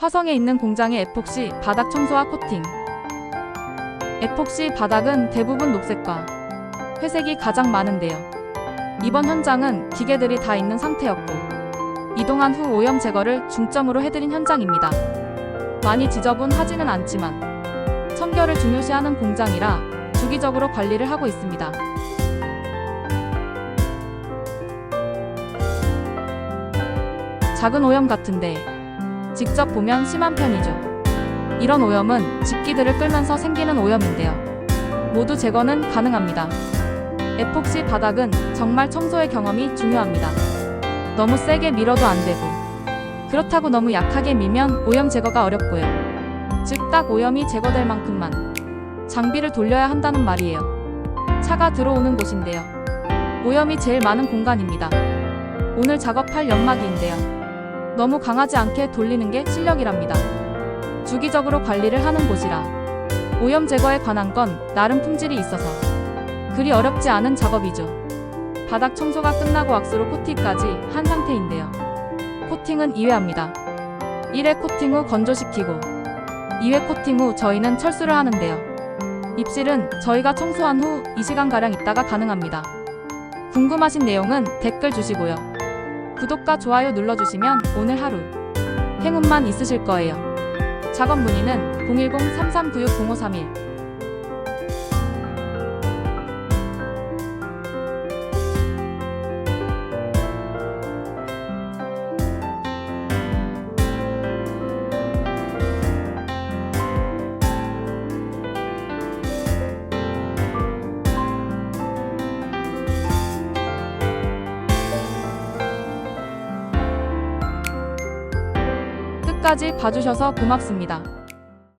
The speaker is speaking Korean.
화성에 있는 공장의 에폭시 바닥 청소와 코팅. 에폭시 바닥은 대부분 녹색과 회색이 가장 많은데요. 이번 현장은 기계들이 다 있는 상태였고, 이동한 후 오염 제거를 중점으로 해드린 현장입니다. 많이 지저분하지는 않지만, 청결을 중요시하는 공장이라 주기적으로 관리를 하고 있습니다. 작은 오염 같은데, 직접 보면 심한 편이죠. 이런 오염은 집기들을 끌면서 생기는 오염인데요. 모두 제거는 가능합니다. 에폭시 바닥은 정말 청소의 경험이 중요합니다. 너무 세게 밀어도 안 되고, 그렇다고 너무 약하게 밀면 오염 제거가 어렵고요. 즉, 딱 오염이 제거될 만큼만 장비를 돌려야 한다는 말이에요. 차가 들어오는 곳인데요. 오염이 제일 많은 공간입니다. 오늘 작업할 연마기인데요. 너무 강하지 않게 돌리는 게 실력이랍니다. 주기적으로 관리를 하는 곳이라 오염 제거에 관한 건 나름 품질이 있어서 그리 어렵지 않은 작업이죠. 바닥 청소가 끝나고 왁스로 코팅까지 한 상태인데요. 코팅은 2회 합니다. 1회 코팅 후 건조시키고 2회 코팅 후 저희는 철수를 하는데요. 입실은 저희가 청소한 후 2시간가량 있다가 가능합니다. 궁금하신 내용은 댓글 주시고요. 구독과 좋아요 눌러주시면 오늘 하루 행운만 있으실 거예요. 작업 문의는 010-3396-0531 끝까지 봐주셔서 고맙습니다.